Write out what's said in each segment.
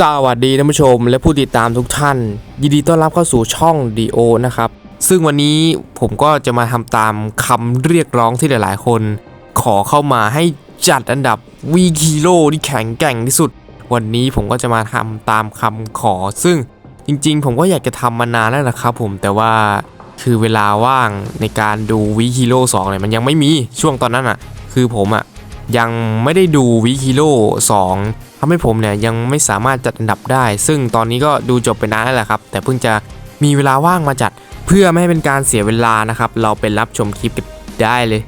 สวัสดีท่านผู้ชมและผู้ติดตามทุกท่าน ยินดีต้อนรับเข้าสู่ช่องดีโอนะครับ ซึ่งวันนี้ผมก็จะมาทำตามคำเรียกร้องที่หลายๆ คน ขอเข้ามาให้จัดอันดับวีคีโร่ที่แข็งแกร่งที่สุด วันนี้ผมก็จะมาทำตามคำขอ ซึ่งจริงๆ ผมก็อยากจะทำมานานแล้วนะครับผมแต่ว่าคือเวลาว่างในการดูวีคีโร่สองเนี่ยมันยังไม่มีช่วงตอนนั้นอะ คือผมอะยังไม่ได้ดูวิคิโล2 ทำให้ผมเนี่ยยังไม่สามารถจัดอันดับได้ ซึ่งตอนนี้ก็ดูจบไปนานแล้วแหละครับ แต่เพิ่งจะมีเวลาว่างมาจัด เพื่อไม่ให้เป็นการเสียเวลานะครับ เราไปรับชมคลิปกันได้เลย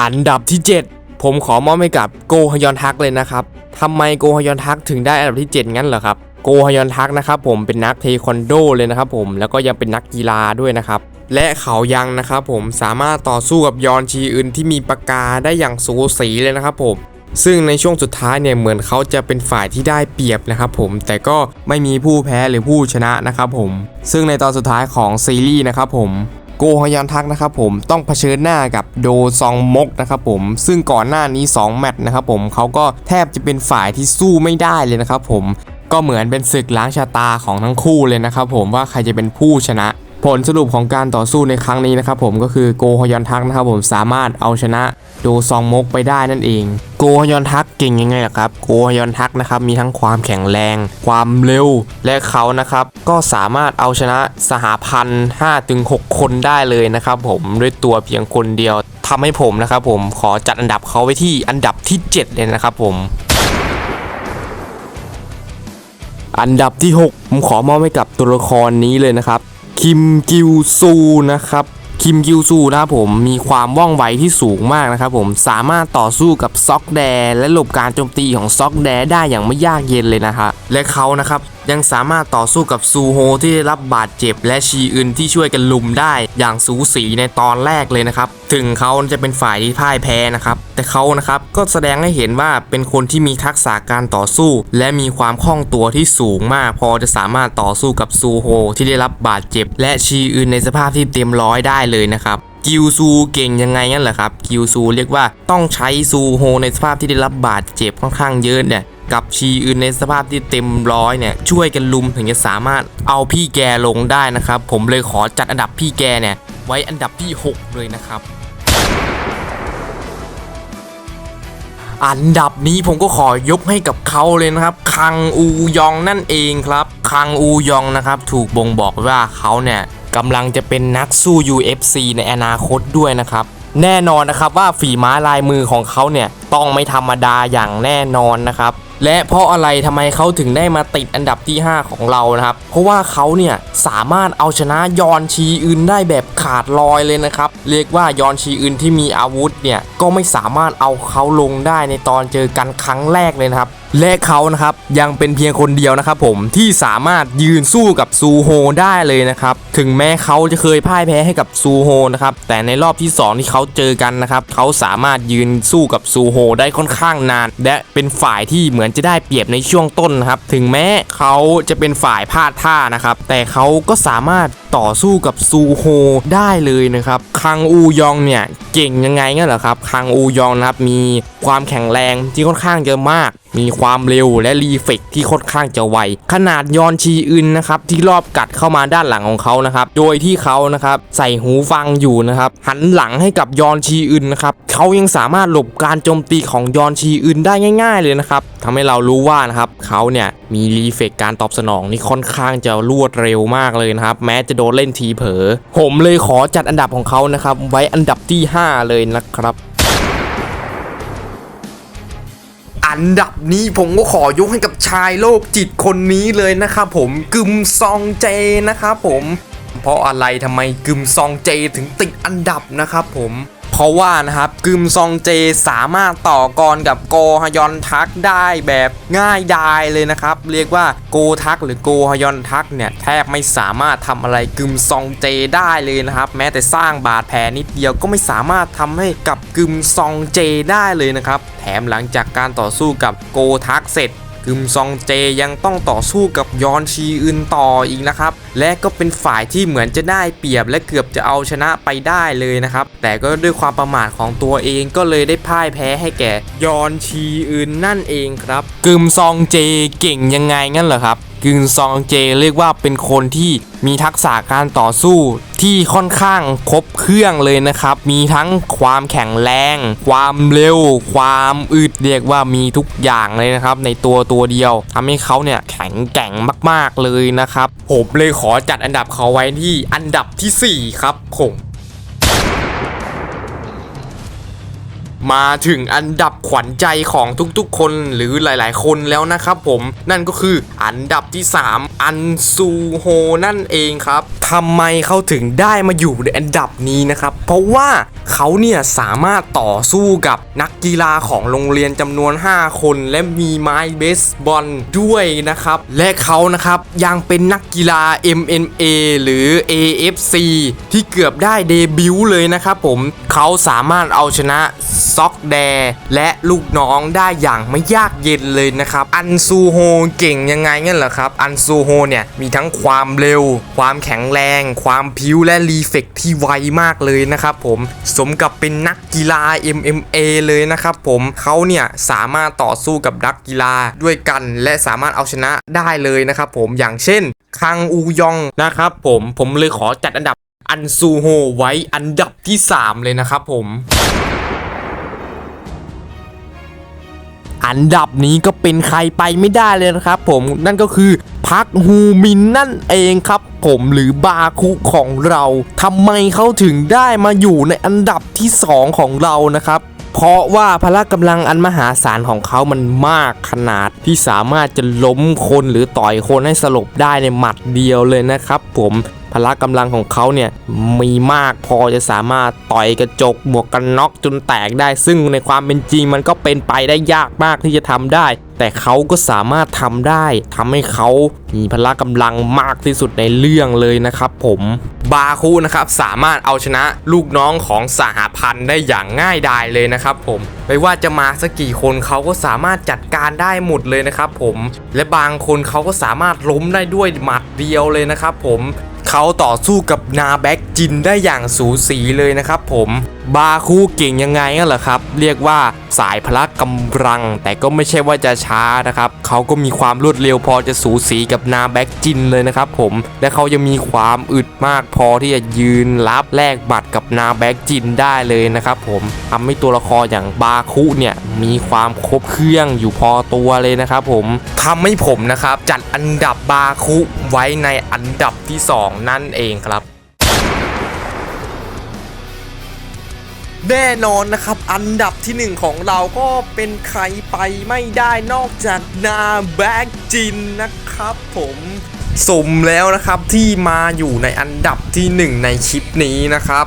อันดับที่ 7 ผมขอมอบให้กับโกฮยอนทักเลยนะครับทำไมโกฮยอนทักถึงได้อันดับที่ 7 งั้นเหรอครับโกฮยอนทักนะครับผมเป็นนักเทควันโดเลยนะครับผมแล้วก็ยังเป็นนักกีฬาด้วยนะครับ และเขายังนะครับผมสามารถต่อสู้กับยอนชีอื่นที่มีปากกาได้อย่างสูสีเลยนะครับผมซึ่งในช่วงสุดท้ายเนี่ยเหมือนเขาจะเป็นฝ่ายที่ได้เปรียบนะครับผมแต่ก็ไม่มีผู้แพ้หรือผู้ชนะนะครับผมซึ่งในตอนสุดท้ายของซีรีส์นะครับผมโกฮยอนทักนะครับผมต้องเผชิญหน้ากับโดซองมกนะครับผมซึ่งก่อนหน้านี้ 2 แมตช์นะครับผมเขาก็แทบจะเป็นฝ่ายที่สู้ไม่ได้เลยนะครับผมก็เหมือนเป็นศึกล้างชะตาของทั้งคู่เลยนะครับผมว่าใครจะเป็นผู้ชนะ ผลสรุปของการต่อสู้ในครั้งนี้นะครับผมก็คือโกฮยอนทักนะครับผมสามารถเอาชนะโดซองมกไปได้นั่นเอง โกฮยอนทักเก่งยังไงล่ะครับโกฮยอนทักนะครับมีทั้งความแข็งแรง ความเร็วและเขานะครับก็สามารถเอาชนะสหพันธ์5ถึง6คนได้เลยนะครับผมด้วยตัวเพียงคนเดียวทำให้ผมนะครับผมขอจัดอันดับเขาไว้ที่อันดับที่ 7 เลยนะครับผมอันดับที่ 6 ผมขอมอบให้กับตัวละครนี้เลยนะครับ คิมกิวซูนะครับคิมกิวซูนะครับผมมีความว่องไวที่สูงมากนะครับผมสามารถต่อสู้กับซ็อกแดและหลบการโจมตีของซ็อกแดได้อย่างไม่ยากเย็นเลยนะฮะ และเขานะครับยังสามารถต่อสู้กับซูโฮที่ได้รับบาดเจ็บ และชีอึนที่ช่วยกันลุมได้อย่างสูสีในตอนแรกเลยนะครับ ถึงเขาจะเป็นฝ่ายที่พ่ายแพ้นะครับ แต่เขานะครับก็แสดงให้เห็นว่าเป็นคนที่มีทักษะการต่อสู้ และมีความคล่องตัวที่สูงมาก พอจะสามารถต่อสู้กับซูโฮที่ได้รับบาดเจ็บ และชีอึนในสภาพที่เต็มร้อยได้เลยนะครับกิวซูเก่งยังไงงั้นเหรอครับกิวซูเรียกว่าต้องใช้ซูโฮในสภาพที่ได้รับบาดเจ็บค่อนข้างเยอะเนี่ย กับชีอื่นในสภาพที่เต็มร้อยเนี่ยช่วยกันลุมถึงจะสามารถเอาพี่แกลงได้นะครับ ผมเลยขอจัดอันดับพี่แกเนี่ยไว้อันดับที่ 6 เลยนะครับอันดับนี้ผมก็ขอยกให้กับเขาเลยนะครับ คังอูยองนั่นเองครับ คังอูยองนะครับ ถูกบ่งบอกว่าเขาเนี่ยกำลังจะเป็นนักสู้ UFC ในอนาคตด้วยนะครับ แน่นอนนะครับว่าฝีม้าลายมือของเขาเนี่ยต้องไม่ธรรมดาอย่างแน่นอนนะครับและเพราะอะไรทำไมเขาถึงได้มาติดอันดับที่ 5 ของเรานะครับ เพราะว่าเขาเนี่ยสามารถเอาชนะยอนชีอึนได้แบบขาดลอยเลยนะครับ เรียกว่ายอนชีอึนที่มีอาวุธเนี่ยก็ไม่สามารถเอาเขาลงได้ในตอนเจอกันครั้งแรกเลยนะครับ และเขานะครับยังเป็นเพียงคนเดียวนะครับผมที่สามารถยืนสู้กับซูโฮได้เลยนะครับ ถึงแม้เขาจะเคยพ่ายแพ้ให้กับซูโฮนะครับแต่ในรอบที่ 2 ที่เขาเจอกันนะครับเขาสามารถยืนสู้กับซูโฮได้ค่อนข้างนาน และเป็นฝ่ายที่เหมือนจะได้เปรียบในช่วงต้นนะครับ ถึงแม้เขาจะเป็นฝ่ายพลาดท่านะครับ แต่เขาก็สามารถต่อสู้กับซูโฮได้เลยนะครับคังอูยองเนี่ยเก่งยังไงงั้นเหรอครับคังอูยองนะครับมีความแข็งแรงที่ค่อนข้างจะมากมีความเร็วและรีเฟกที่ค่อนข้างจะไว ขนาดยอนชีอึนนะครับ ที่รอบกัดเข้ามาด้านหลังของเขานะครับ โดยที่เขานะครับใส่หูฟังอยู่นะครับ หันหลังให้กับยอนชีอึนนะครับเขายังสามารถหลบการโจมตีของยอนชีอึนได้ง่าย ๆ เลยนะครับทำให้เรารู้ว่านะครับเขาเนี่ยมีรีเฟกการตอบสนองที่ค่อนข้างจะรวดเร็วมากเลยนะครับ แม้จะโดนเล่นทีเผลอผมเลยขอจัดอันดับของเขานะครับ ไว้อันดับที่ 5 เลยนะครับอันดับนี้ผมก็ขอยกให้กับชายโรคจิตคนนี้เลยนะครับผมกึมซองเจนะครับผม เพราะอะไรทำไมกึมซองเจถึงติดอันดับนะครับผม เพราว่านะครับกึมซองเจสามารถต่อกรกับโกฮยอนทักได้แบบง่ายดายเลยนะครับ เรียกว่าโกทักหรือโกฮยอนทักเนี่ยแทบไม่สามารถทำอะไรกึมซองเจได้เลยนะครับ แม้แต่สร้างบาดแผลนิดเดียวก็ไม่สามารถทำให้กับกึมซองเจได้เลยนะครับ แถมหลังจากการต่อสู้กับโกทักเสร็จ กึมซองเจยังต้องต่อสู้กับยอนชีอึนต่ออีกนะครับ และก็เป็นฝ่ายที่เหมือนจะได้เปรียบและเกือบจะเอาชนะไปได้เลยนะครับ แต่ก็ด้วยความประมาทของตัวเองก็เลยได้พ่ายแพ้ให้แก่ยอนชีอึนนั่นเองครับกึมซองเจเก่งยังไงงั้นเหรอครับกึนซองเจเรียกว่าเป็นคนที่มีทักษะการต่อสู้ ที่ค่อนข้างครบเครื่องเลยนะครับ มีทั้งความแข็งแรง ความเร็ว ความอึดเรียกว่ามีทุกอย่างเลยนะครับ ในตัวตัวเดียวทำให้เขาเนี่ยแข็งแกร่งมาก ๆเลยนะครับ ผมเลยขอจัดอันดับเขาไว้ที่อันดับทีสี่4 ครับผม มาถึงอันดับขวัญใจของทุกๆ คนหรือหลายๆ คนแล้วนะครับผมนั่นก็คืออันดับที่ 3 อันซูโฮนั่นเองครับทำไมเขาถึงได้มาอยู่ในอันดับนี้นะครับ เพราะว่า เขาเนี่ยสามารถต่อสู้กับนักกีฬาของโรงเรียนจำนวน 5 คน และมีไม้เบสบอลด้วยนะครับ และเขานะครับยังเป็นนักกีฬา MMA หรือ AFC ที่เกือบได้เดบิวต์เลยนะครับผมเขาสามารถเอาชนะซ็อกแดและลูกน้องได้อย่างไม่ยากเย็นเลยนะครับ อันซูโฮเก่งยังไงงั้นเหรอครับ อันซูโฮเนี่ยมีทั้งความเร็ว ความแข็งแรง ความพิ้วและรีเฟกที่ไวมากเลยนะครับผมสมกับเป็นนักกีฬา MMA เลยนะครับผมเขาเนี่ยสามารถต่อสู้กับนักกีฬาด้วยกันและสามารถเอาชนะได้เลยนะครับผมอย่างเช่นคังอูยองนะครับผมผมเลยขอจัดอันดับอันซูโฮไว้อันดับที่ 3 เลยนะครับผมอันดับนี้ก็เป็นใครไปไม่ได้เลยนะครับผมนั่นก็คือ พักฮูมินนั่นเองครับผมหรือบาคุของเราทำไมเขาถึงได้มาอยู่ในอันดับที่ 2 ของเรานะครับเพราะว่าพละกำลังอันมหาศาลของเขามันมากขนาดที่สามารถจะล้มคนหรือต่อยคนให้สลบได้ในหมัดเดียวเลยนะครับผม พละกำลังของเขาเนี่ยมีมากพอจะสามารถต่อยกระจกหมวกกันน็อกจนแตกได้ ซึ่งในความเป็นจริงมันก็เป็นไปได้ยากมากที่จะทำได้ แต่เขาก็สามารถทำได้ทำให้เขามีพละกำลังมากที่สุดในเรื่องเลยนะครับผมบาคูนะครับสามารถเอาชนะลูกน้องของสหพันธ์ได้อย่างง่ายดายเลยนะครับผมไม่ว่าจะมาสักกี่คนเขาก็สามารถจัดการได้หมดเลยนะครับผมและบางคนเขาก็สามารถล้มได้ด้วยหมัดเดียวเลยนะครับผม เขาต่อสู้กับนาแบ็กจินได้อย่างสูสีเลยนะครับผมบาคูเก่งยังไงกันเหรอครับ เรียกว่าสายพละกำลัง แต่ก็ไม่ใช่ว่าจะช้านะครับเขาก็มีความรวดเร็วพอจะสูสีกับนาแบ็กจินเลยนะครับผมและเขายังมีความอึดมากพอที่จะยืนรับแลกบัตรกับนาแบ็กจินได้เลยนะครับผมทำให้ตัวละครอย่างบาคุเนี่ยมีความครบเครื่องอยู่พอตัวเลยนะครับผมทำให้ผมนะครับจัดอันดับบาคุไว้ในอันดับที่สองนั่นเองครับแน่นอนนะครับ อันดับที่หนึ่งของเราก็เป็นใครไปไม่ได้นอกจากนาแบ็กจินนะครับผมสมแล้วนะครับที่มาอยู่ในอันดับที่หนึ่งในคลิปนี้นะครับ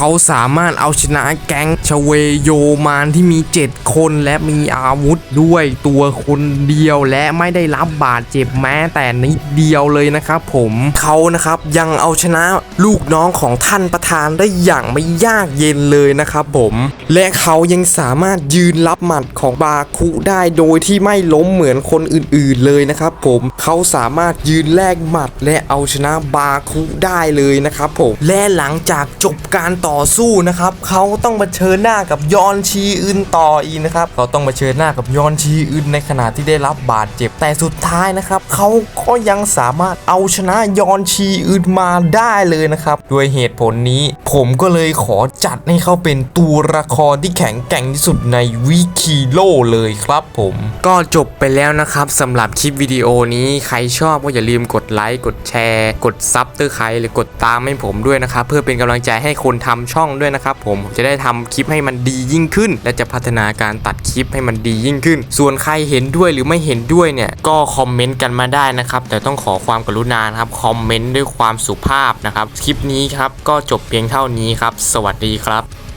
เขาสามารถเอาชนะแก๊งชเวโยมานที่มี 7 คนและมีอาวุธด้วยตัวคนเดียวและไม่ได้รับบาดเจ็บแม้แต่นิดเดียวเลยนะครับผมเขานะครับยังเอาชนะลูกน้องของท่านประธานได้อย่างไม่ยากเย็นเลยนะครับผมและเขายังสามารถยืนรับหมัดของบาคุได้โดยที่ไม่ล้มเหมือนคนอื่นๆเลยนะครับผมเขาสามารถยืนแลกหมัดและเอาชนะบาคุได้เลยนะครับผมและหลังจากจบการต่อ่อสู้นะครับเขาต้องมาเชิญหน้ากับยอนชีอึนต่ออีกนะครับเขาต้องมาเชิญหน้ากับยอนชีอึนในขณะที่ได้รับบาดเจ็บแต่สุดท้ายนะครับเขาก็ยังสามารถเอาชนะยอนชีอึนมาได้เลยนะครับด้วยเหตุผลนี้ ผมก็เลยขอจัดให้เขาเป็นตัวละครที่แข็งแกร่งที่สุดในวิคิโลเลยครับผม ก็จบไปแล้วนะครับสำหรับคลิปวิดีโอนี้ใครชอบก็อย่าลืมกดไลค์กดแชร์ กดซับเตอร์ใครหรือกดตามให้ผมด้วยนะครับเพื่อเป็นกำลังใจให้คนทำช่องด้วยนะครับผมผมจะได้ทำคลิปให้มันดียิ่งขึ้น และจะพัฒนาการตัดคลิปให้มันดียิ่งขึ้น ส่วนใครเห็นด้วยหรือไม่เห็นด้วยเนี่ยก็คอมเมนต์กันมาได้นะครับแต่ต้องขอความกรุณานะครับคอมเมนต์ด้วยความสุภาพนะครับคลิปนี้ครับก็จบเพียงเท่านี้ครับ สวัสดีครับ